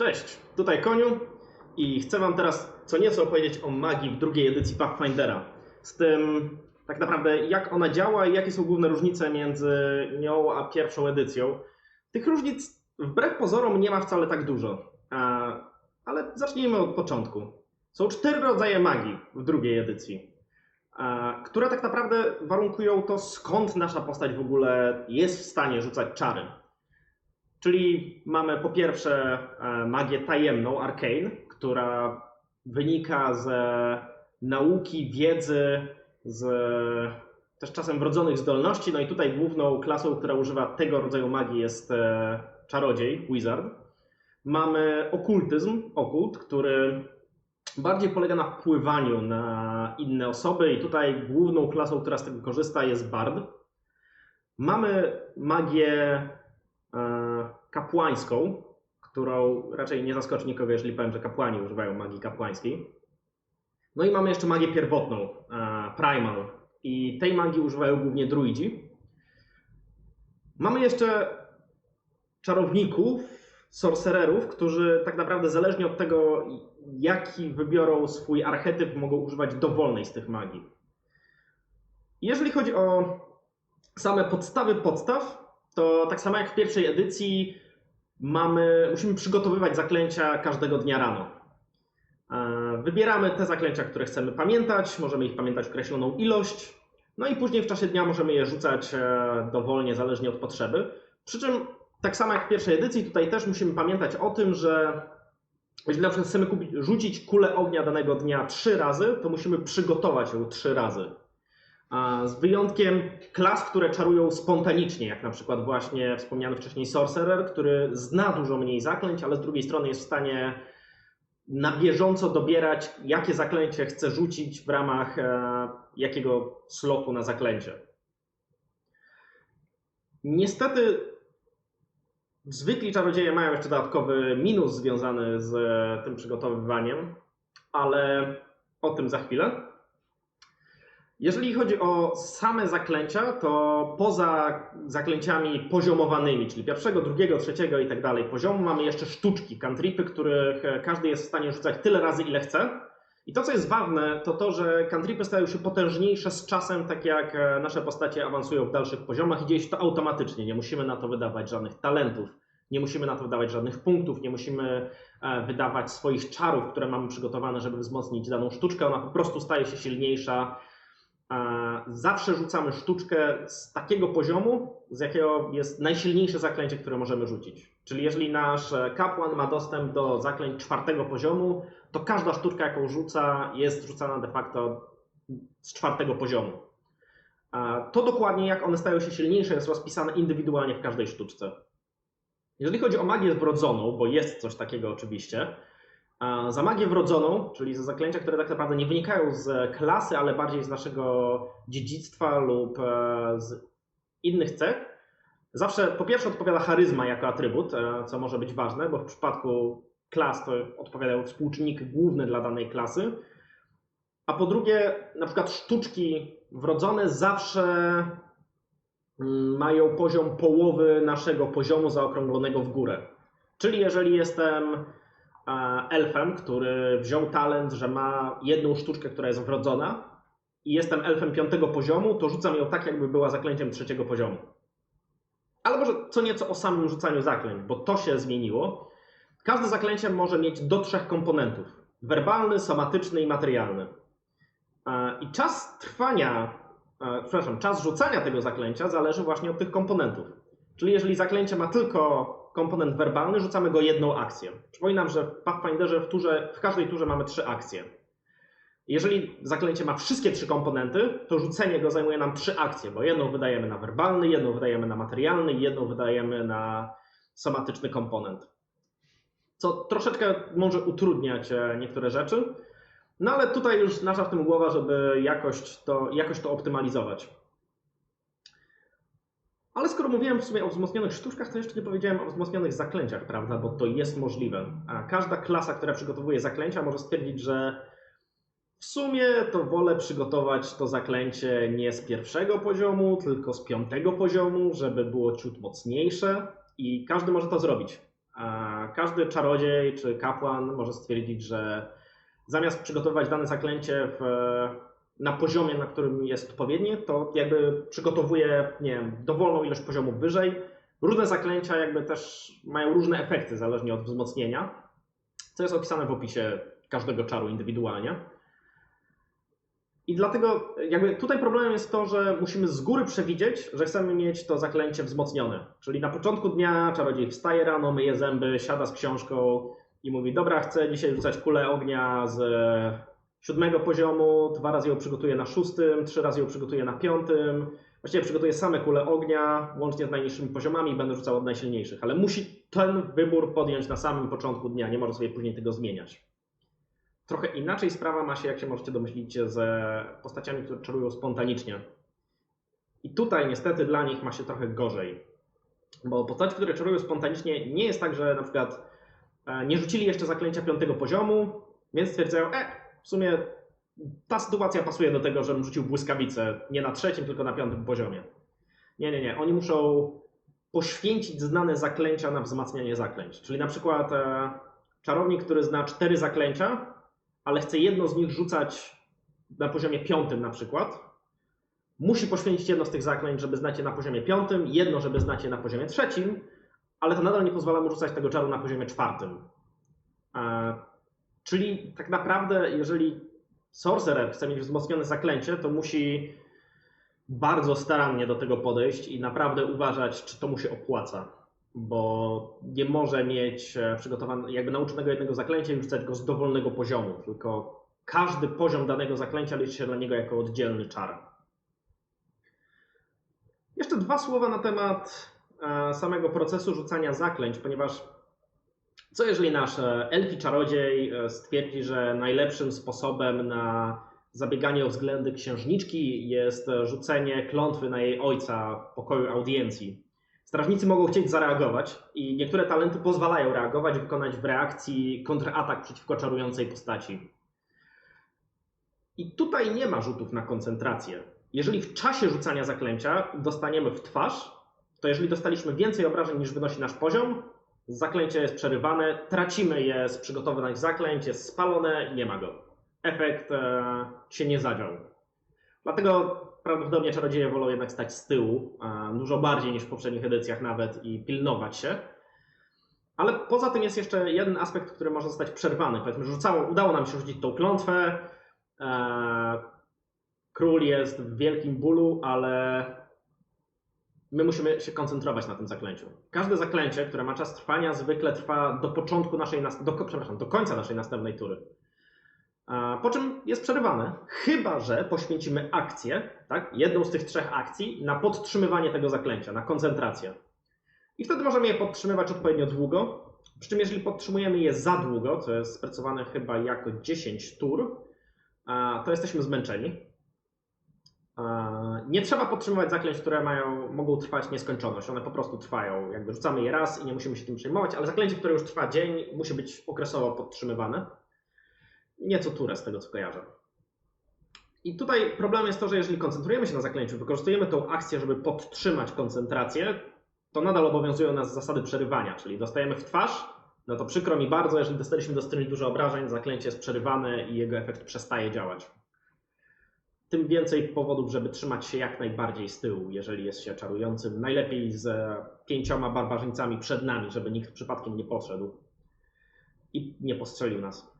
Cześć, tutaj Koniu i chcę Wam teraz co nieco opowiedzieć o magii w drugiej edycji Pathfindera. Z tym tak naprawdę jak ona działa i jakie są główne różnice między nią a pierwszą edycją. Tych różnic wbrew pozorom nie ma wcale tak dużo, ale zacznijmy od początku. Są cztery rodzaje magii w drugiej edycji, które tak naprawdę warunkują to skąd nasza postać w ogóle jest w stanie rzucać czary. Czyli mamy po pierwsze e, magię tajemną, arcane, która wynika ze nauki, wiedzy, z też czasem wrodzonych zdolności. No i tutaj główną klasą, która używa tego rodzaju magii jest e, czarodziej, wizard. Mamy okultyzm, okult, który bardziej polega na wpływaniu na inne osoby i tutaj główną klasą, która z tego korzysta jest bard. Mamy magię kapłańską, którą raczej nie zaskoczy nikogo, jeżeli powiem, że kapłani używają magii kapłańskiej. No i mamy jeszcze magię pierwotną, e, primal. I tej magii używają głównie druidzi. Mamy jeszcze czarowników, sorcererów, którzy tak naprawdę zależnie od tego, jaki wybiorą swój archetyp, mogą używać dowolnej z tych magii. Jeżeli chodzi o same podstawy podstaw, to tak samo jak w pierwszej edycji mamy, musimy przygotowywać zaklęcia każdego dnia rano. E, Wybieramy te zaklęcia, które chcemy pamiętać, możemy ich pamiętać określoną ilość, no i później w czasie dnia możemy je rzucać e, dowolnie, zależnie od potrzeby. Przy czym, tak samo jak w pierwszej edycji, tutaj też musimy pamiętać o tym, że jeśli na przykład chcemy kupić, rzucić kulę ognia danego dnia trzy razy, to musimy przygotować ją trzy razy. Z wyjątkiem klas, które czarują spontanicznie, jak na przykład właśnie wspomniany wcześniej Sorcerer, który zna dużo mniej zaklęć, ale z drugiej strony jest w stanie na bieżąco dobierać, jakie zaklęcie chce rzucić w ramach e, jakiego slotu na zaklęcie. Niestety zwykli czarodzieje mają jeszcze dodatkowy minus związany z e, tym przygotowywaniem, ale o tym za chwilę. Jeżeli chodzi o same zaklęcia, to poza zaklęciami poziomowanymi, czyli pierwszego, drugiego, trzeciego i tak dalej poziomu, mamy jeszcze sztuczki, cantripy, których każdy jest w stanie rzucać tyle razy, ile chce. I to, co jest ważne, to to, że cantripy stają się potężniejsze z czasem, tak jak e, nasze postacie awansują w dalszych poziomach i dzieje się to automatycznie. Nie musimy na to wydawać żadnych talentów, nie musimy na to wydawać żadnych punktów, nie musimy e, wydawać swoich czarów, które mamy przygotowane, żeby wzmocnić daną sztuczkę. Ona po prostu staje się silniejsza zawsze rzucamy sztuczkę z takiego poziomu, z jakiego jest najsilniejsze zaklęcie, które możemy rzucić. Czyli jeżeli nasz kapłan ma dostęp do zaklęć czwartego poziomu, to każda sztuczka, jaką rzuca, jest rzucana de facto z czwartego poziomu. A To dokładnie jak one stają się silniejsze, jest rozpisane indywidualnie w każdej sztuczce. Jeżeli chodzi o magię wrodzoną, bo jest coś takiego oczywiście, za magię wrodzoną, czyli za zaklęcia, które tak naprawdę nie wynikają z klasy, ale bardziej z naszego dziedzictwa lub e, z innych cech, zawsze po pierwsze odpowiada charyzma jako atrybut, e, co może być ważne, bo w przypadku klas to odpowiadają współczynniki główne dla danej klasy. A po drugie, na przykład sztuczki wrodzone zawsze mm, mają poziom połowy naszego poziomu zaokrąglonego w górę. Czyli jeżeli jestem elfem, który wziął talent, że ma jedną sztuczkę, która jest wrodzona i jestem elfem piątego poziomu, to rzucam ją tak, jakby była zaklęciem trzeciego poziomu. Ale może co nieco o samym rzucaniu zaklęć, bo to się zmieniło. Każde zaklęcie może mieć do trzech komponentów: werbalny, somatyczny i materialny. E, I czas trwania, e, przepraszam, czas rzucania tego zaklęcia zależy właśnie od tych komponentów. Czyli jeżeli zaklęcie ma tylko komponent werbalny, rzucamy go jedną akcję. Przypominam, że w Pathfinderze w, turze, w każdej turze mamy trzy akcje. Jeżeli zaklęcie ma wszystkie trzy komponenty, to rzucenie go zajmuje nam trzy akcje, bo jedną wydajemy na werbalny, jedną wydajemy na materialny i jedną wydajemy na somatyczny komponent. Co troszeczkę może utrudniać e, niektóre rzeczy, no ale tutaj już nasza w tym głowa, żeby jakoś to, jakoś to optymalizować. Ale skoro mówiłem w sumie o wzmocnionych sztuczkach, to jeszcze nie powiedziałem o wzmocnionych zaklęciach, prawda? Bo to jest możliwe. A każda klasa, która przygotowuje zaklęcia, może stwierdzić, że w sumie to wolę przygotować to zaklęcie nie z pierwszego poziomu, tylko z piątego poziomu, żeby było ciut mocniejsze i każdy może to zrobić. A Każdy czarodziej czy kapłan może stwierdzić, że zamiast przygotowywać dane zaklęcie w, na poziomie, na którym jest odpowiednie, to jakby przygotowuje, nie wiem, dowolną ilość poziomów wyżej. Różne zaklęcia jakby też mają różne efekty zależnie od wzmocnienia, co jest opisane w opisie każdego czaru indywidualnie. I dlatego jakby tutaj problemem jest to, że musimy z góry przewidzieć, że chcemy mieć to zaklęcie wzmocnione. Czyli na początku dnia czarodziej wstaje rano, myje zęby, siada z książką i mówi: Dobra, chcę dzisiaj rzucać kulę ognia z siódmego poziomu, dwa razy ją przygotuję na szóstym, trzy razy ją przygotuję na piątym. Właściwie przygotuję same kule ognia, łącznie z najniższymi poziomami, i będę rzucał od najsilniejszych, ale musi ten wybór podjąć na samym początku dnia, nie może sobie później tego zmieniać. Trochę inaczej sprawa ma się, jak się możecie domyślić, ze postaciami, które czarują spontanicznie. I tutaj niestety dla nich ma się trochę gorzej. Bo postaci, które czarują spontanicznie, nie jest tak, że na przykład e, nie rzucili jeszcze zaklęcia piątego poziomu, więc stwierdzają, e, w sumie ta sytuacja pasuje do tego, żebym rzucił błyskawicę nie na trzecim, tylko na piątym poziomie. Nie, nie, nie. Oni muszą poświęcić znane zaklęcia na wzmacnianie zaklęć. Czyli na przykład e, czarownik, który zna cztery zaklęcia, ale chce jedno z nich rzucać na poziomie piątym na przykład, musi poświęcić jedno z tych zaklęć, żeby znać je na poziomie piątym, jedno, żeby znać je na poziomie trzecim, ale to nadal nie pozwala mu rzucać tego czaru na poziomie czwartym. E, czyli tak naprawdę, jeżeli sorcerer chce mieć wzmocnione zaklęcie, to musi bardzo starannie do tego podejść i naprawdę uważać, czy to mu się opłaca. Bo nie może mieć e, przygotowanego, jakby nauczonego jednego zaklęcia i rzucać go z dowolnego poziomu, tylko każdy poziom danego zaklęcia liczy się dla niego jako oddzielny czar. Jeszcze dwa słowa na temat e, samego procesu rzucania zaklęć, ponieważ co jeżeli nasz e, elfi czarodziej e, stwierdzi, że najlepszym sposobem na zabieganie o względy księżniczki jest e, rzucenie klątwy na jej ojca w pokoju audiencji? Strażnicy mogą chcieć zareagować i niektóre talenty pozwalają reagować, wykonać w reakcji kontratak przeciwko czarującej postaci. I tutaj nie ma rzutów na koncentrację. Jeżeli w czasie rzucania zaklęcia dostaniemy w twarz, to jeżeli dostaliśmy więcej obrażeń niż wynosi nasz poziom, zaklęcie jest przerywane, tracimy je z przygotowanych zaklęć, jest spalone nie ma go. Efekt e, się nie zadział. Dlatego prawdopodobnie czarodzieje wolą jednak stać z tyłu, e, dużo bardziej niż w poprzednich edycjach nawet i pilnować się. Ale poza tym jest jeszcze jeden aspekt, który może zostać przerwany. Powiedzmy, rzucało, udało nam się rzucić tą klątwę. E, król jest w wielkim bólu, ale my musimy się koncentrować na tym zaklęciu. Każde zaklęcie, które ma czas trwania, zwykle trwa do początku naszej, nas- do, przepraszam, do końca naszej następnej tury. Po czym jest przerywane, chyba że poświęcimy akcję, tak, jedną z tych trzech akcji, na podtrzymywanie tego zaklęcia, na koncentrację. I wtedy możemy je podtrzymywać odpowiednio długo. Przy czym, jeżeli podtrzymujemy je za długo, co jest sprecyzowane chyba jako 10 tur, to jesteśmy zmęczeni. A, Nie trzeba podtrzymywać zaklęć, które mają, mogą trwać nieskończoność. One po prostu trwają. Jakby rzucamy je raz i nie musimy się tym przejmować, ale zaklęcie, które już trwa dzień, musi być okresowo podtrzymywane. Nieco turę z tego, co kojarzę. I tutaj problem jest to, że jeżeli koncentrujemy się na zaklęciu, wykorzystujemy tą akcję, żeby podtrzymać koncentrację, to nadal obowiązują nas zasady przerywania, czyli dostajemy w twarz, no to przykro mi bardzo, jeżeli dostaliśmy dosyć dużo obrażeń, zaklęcie jest przerywane i jego efekt przestaje działać tym więcej powodów, żeby trzymać się jak najbardziej z tyłu, jeżeli jest się czarującym. Najlepiej z e, pięcioma barbarzyńcami przed nami, żeby nikt przypadkiem nie podszedł i nie postrzelił nas.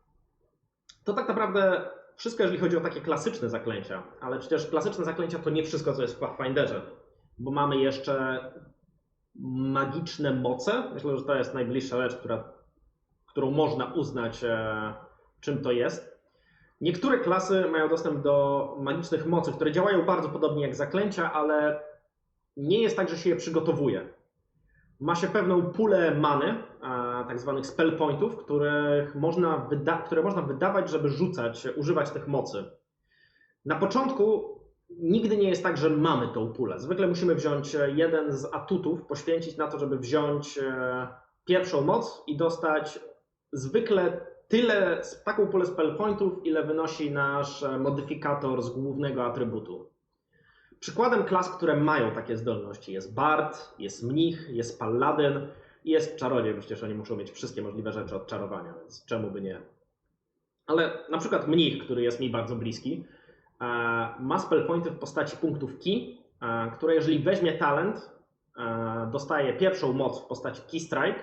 To tak naprawdę wszystko, jeżeli chodzi o takie klasyczne zaklęcia, ale przecież klasyczne zaklęcia to nie wszystko, co jest w Pathfinderze, bo mamy jeszcze magiczne moce. Myślę, że to jest najbliższa rzecz, która, którą można uznać, e, czym to jest. Niektóre klasy mają dostęp do magicznych mocy, które działają bardzo podobnie jak zaklęcia, ale nie jest tak, że się je przygotowuje. Ma się pewną pulę many, tak zwanych spell pointów, których można które można wydawać, żeby rzucać, używać tych mocy. Na początku nigdy nie jest tak, że mamy tą pulę. Zwykle musimy wziąć e, jeden z atutów, poświęcić na to, żeby wziąć e, pierwszą moc i dostać zwykle tyle, taką pulę spell pointów, ile wynosi nasz e, modyfikator z głównego atrybutu. Przykładem klas, które mają takie zdolności jest Bard, jest Mnich, jest Paladyn. I jest czarodziej, przecież oni muszą mieć wszystkie możliwe rzeczy od czarowania, więc czemu by nie. Ale na przykład mnich, który jest mi bardzo bliski, e, ma spell pointy w postaci punktów key, e, które jeżeli weźmie talent, dostaje pierwszą moc w postaci key strike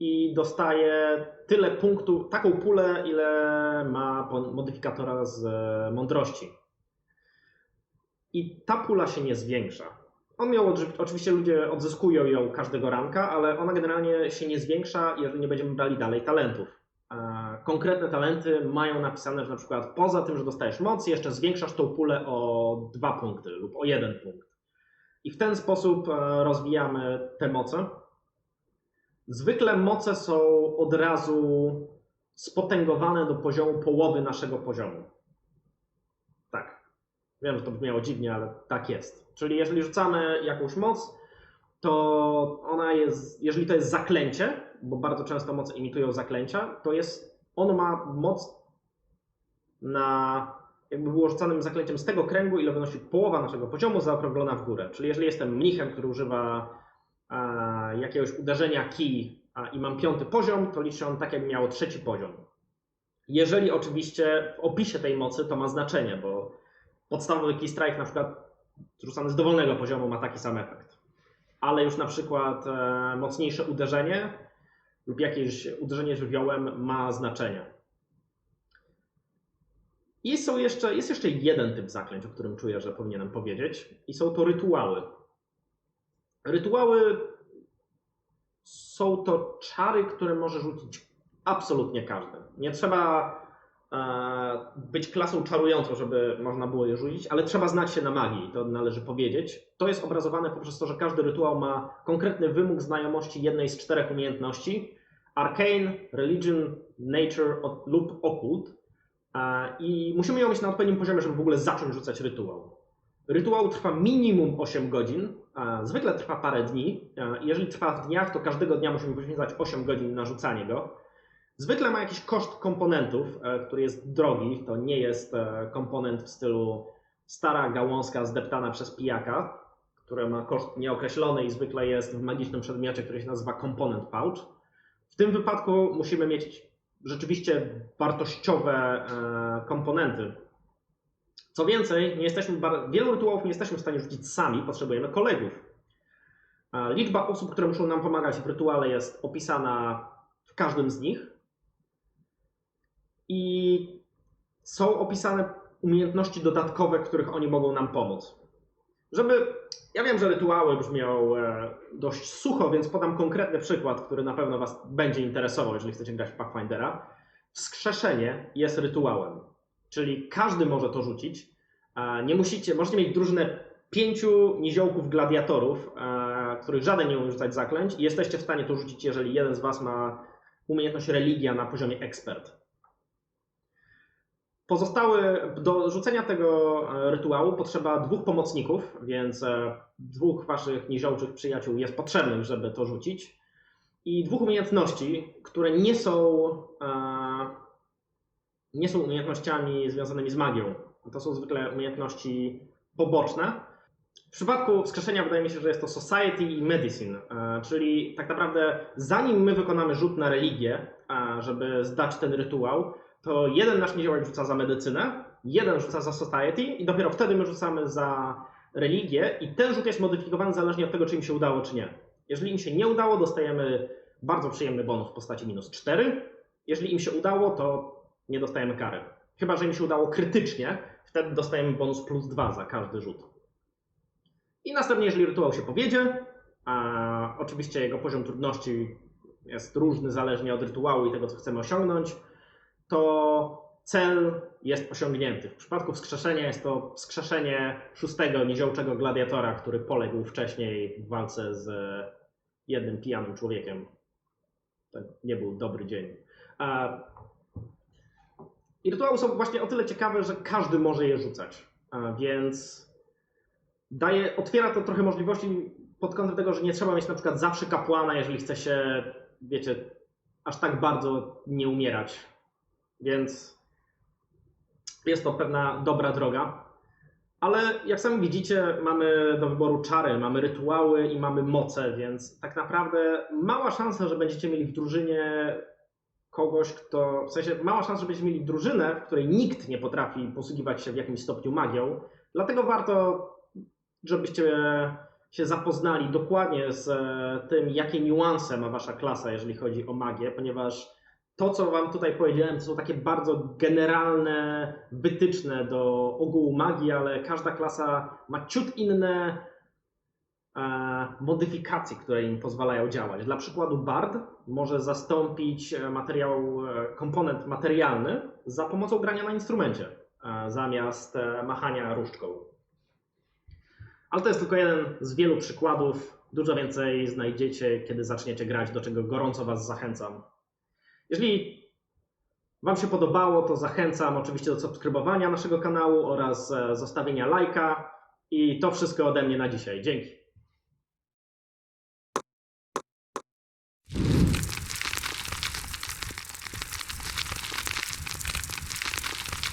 i dostaje tyle punktów, taką pulę, ile ma modyfikatora z e, mądrości. I ta pula się nie zwiększa. On ją, oczywiście ludzie odzyskują ją każdego ranka, ale ona generalnie się nie zwiększa, jeżeli nie będziemy brali dalej talentów. E, Konkretne talenty mają napisane, że na przykład poza tym, że dostajesz moc, jeszcze zwiększasz tą pulę o dwa punkty lub o jeden punkt. I w ten sposób e, rozwijamy te moce. Zwykle moce są od razu spotęgowane do poziomu połowy naszego poziomu. Tak. Wiem, że to brzmiało dziwnie, ale tak jest. Czyli jeżeli rzucamy jakąś moc, to ona jest, jeżeli to jest zaklęcie, bo bardzo często moce imitują zaklęcia, to jest, ono ma moc na, jakby było rzucanym zaklęciem z tego kręgu, ile wynosi połowa naszego poziomu zaokrąglona w górę. Czyli jeżeli jestem mnichem, który używa jakiegoś uderzenia kij i mam piąty poziom, to liczy on tak, jakby miało trzeci poziom. Jeżeli oczywiście w opisie tej mocy to ma znaczenie, bo podstawowy key strike na przykład rzucany z dowolnego poziomu ma taki sam efekt. Ale już na przykład e, mocniejsze uderzenie lub jakieś uderzenie żywiołem ma znaczenie. I są jeszcze, jest jeszcze jeden typ zaklęć, o którym czuję, że powinienem powiedzieć, i są to rytuały. Rytuały są to czary, które może rzucić absolutnie każdy. Nie trzeba e, być klasą czarującą, żeby można było je rzucić, ale trzeba znać się na magii, to należy powiedzieć. To jest obrazowane poprzez to, że każdy rytuał ma konkretny wymóg znajomości jednej z czterech umiejętności: Arcane, Religion, Nature lub Occult. E, I musimy ją mieć na odpowiednim poziomie, żeby w ogóle zacząć rzucać rytuał. Rytuał trwa minimum 8 godzin, zwykle trwa parę dni. E, Jeżeli trwa w dniach, to każdego dnia musimy poświęcać 8 godzin na rzucanie go. Zwykle ma jakiś koszt komponentów, e, który jest drogi. To nie jest e, komponent w stylu stara gałązka zdeptana przez pijaka, które ma koszt nieokreślony i zwykle jest w magicznym przedmiocie, który się nazywa komponent pouch. W tym wypadku musimy mieć rzeczywiście wartościowe e, komponenty. Co więcej, nie jesteśmy, wielu rytuałów nie jesteśmy w stanie rzucić sami, potrzebujemy kolegów. Liczba osób, które muszą nam pomagać w rytuale jest opisana w każdym z nich. I są opisane umiejętności dodatkowe, których oni mogą nam pomóc. Żeby. Ja wiem, że rytuały brzmią e, dość sucho, więc podam konkretny przykład, który na pewno Was będzie interesował, jeżeli chcecie grać w Pathfindera. Wskrzeszenie jest rytuałem, czyli każdy może to rzucić. E, Nie musicie, możecie mieć drużynę pięciu niziołków gladiatorów, e, których żaden nie umie rzucać zaklęć i jesteście w stanie to rzucić, jeżeli jeden z Was ma umiejętność religia na poziomie ekspert. Pozostały, do rzucenia tego e, rytuału potrzeba dwóch pomocników, więc dwóch waszych niziołczych przyjaciół jest potrzebnych, żeby to rzucić. I dwóch umiejętności, które nie są, nie są umiejętnościami związanymi z magią. To są zwykle umiejętności poboczne. W przypadku wskrzeszenia wydaje mi się, że jest to Society i Medicine, e, czyli tak naprawdę zanim my wykonamy rzut na religię, e, żeby zdać ten rytuał, to jeden nasz niziołek rzuca za medycynę, jeden rzuca za society i dopiero wtedy my rzucamy za religię i ten rzut jest modyfikowany zależnie od tego, czy im się udało, czy nie. Jeżeli im się nie udało, dostajemy bardzo przyjemny bonus w postaci minus 4. Jeżeli im się udało, to nie dostajemy kary. Chyba, że im się udało krytycznie, wtedy dostajemy bonus plus 2 za każdy rzut. I następnie, jeżeli rytuał się powiedzie, a oczywiście jego poziom trudności jest różny zależnie od rytuału i tego, co chcemy osiągnąć, to cel jest osiągnięty. W przypadku wskrzeszenia jest to wskrzeszenie szóstego niziołczego gladiatora, który poległ wcześniej w walce z jednym pijanym człowiekiem. To nie był dobry dzień. I rytuały są właśnie o tyle ciekawe, że każdy może je rzucać. Więc daje, otwiera to trochę możliwości pod kątem tego, że nie trzeba mieć na przykład zawsze kapłana, jeżeli chce się, wiecie, aż tak bardzo nie umierać. Więc jest to pewna dobra droga. Ale jak sami widzicie, mamy do wyboru czary, mamy rytuały i mamy moce, więc tak naprawdę mała szansa, że będziecie mieli w drużynie kogoś, kto. W sensie mała szansa, że będziecie mieli drużynę, w której nikt nie potrafi posługiwać się w jakimś stopniu magią. Dlatego warto, żebyście się zapoznali dokładnie z e, tym, jakie niuanse ma wasza klasa, jeżeli chodzi o magię, ponieważ to, co wam tutaj powiedziałem, to są takie bardzo generalne wytyczne do ogółu magii, ale każda klasa ma ciut inne e, modyfikacje, które im pozwalają działać. Dla przykładu Bard może zastąpić e, materiał, e, komponent materialny za pomocą grania na instrumencie, zamiast machania różdżką. Ale to jest tylko jeden z wielu przykładów. Dużo więcej znajdziecie, kiedy zaczniecie grać, do czego gorąco Was zachęcam. Jeżeli Wam się podobało, to zachęcam oczywiście do subskrybowania naszego kanału oraz zostawienia lajka. I to wszystko ode mnie na dzisiaj. Dzięki.